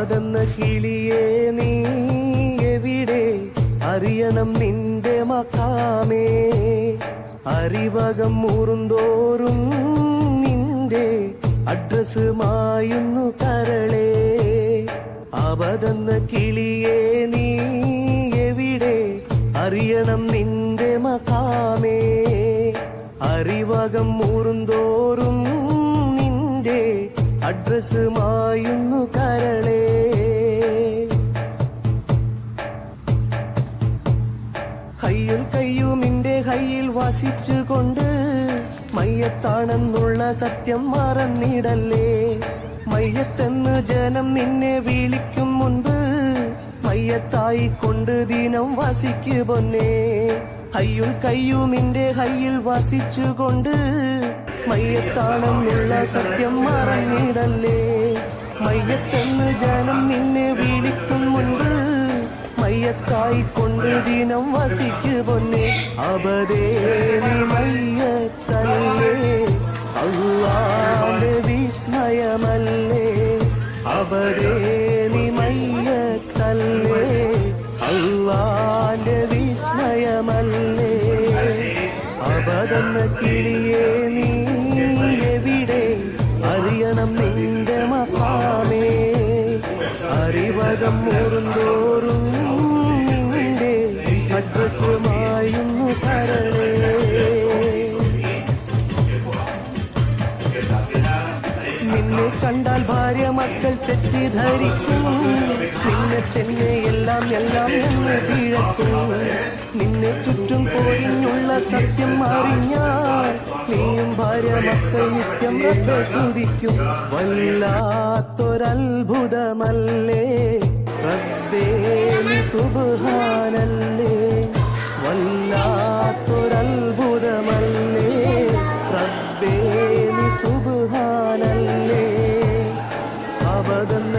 അവതന്ന കിളിയേ നീ എവിടെ? അറിയണം നിന്റെ മക്കാമേ അറിവകം മൂറുന്തോറും നിന്റെ അഡ്രസ് മായുന്നു കരളേ. അവതന്ന കിളിയേ നീ എവിടെ? അറിയണം നിന്റെ മക്കാമേ അറിവകം മൂറുന്തോറും നിന്റെ അഡ്രസ് മായുന്നു കരളേ കയ്യും കയ്യുമിന്റെ കയ്യിൽ വസിച്ചുകൊണ്ട് മയ്യത്താണെന്നുള്ള സത്യം മറന്നിടല്ലേ? മയ്യത്തെന്ന് ജനം നിന്നെ വിളിക്കും മുൻപ് മയ്യത്തായി കൊണ്ട് ദിനം വസിക്കു പൊന്നേ. കയ്യും കയ്യുമിന്റെ കയ്യിൽ വസിച്ചുകൊണ്ട് മയ്യത്താണെന്നുള്ള സത്യം മറന്നിടല്ലേ? മയ്യത്തെന്ന് ജനം നിന്നെ വിളിക്കും മുൻപ് മയ്യത്തായി കൊണ്ട് ദിനം വസിക്കു പൊന്നെ അബദേവി മയ്യത്തല്ലേ അള്ളാന്റെ വിസ്മയമല്ലേ അബദേവി മയ്യത്തല്ലേ അള്ളാന്റെ വിസ്മയമല്ലേ അബദന്ന കിളിയേ നീ എവിടെ അറിയണം നിന്റെ മഹാമേ അറിവകം മൂറുന്തോറും നിന്റെ അഡ്രസ്സുമായുന്നു തരണേ. നിന്നെ കണ്ടാൽ ഭാര്യ മക്കൾ തെറ്റിദ്ധരിക്കും. നിന്നെ തന്നെ എല്ലാം എല്ലാം എന്ന് പിഴക്കും നിന്നെ ചുറ്റും പോയിഞ്ഞുള്ള സത്യം അറിഞ്ഞാൽ നീയും ഭാര്യ മക്കൾ നിത്യം സ്തുതിക്കും. വല്ലാത്തൊരത്ഭുതമല്ലേ? റബ്ബേ നീ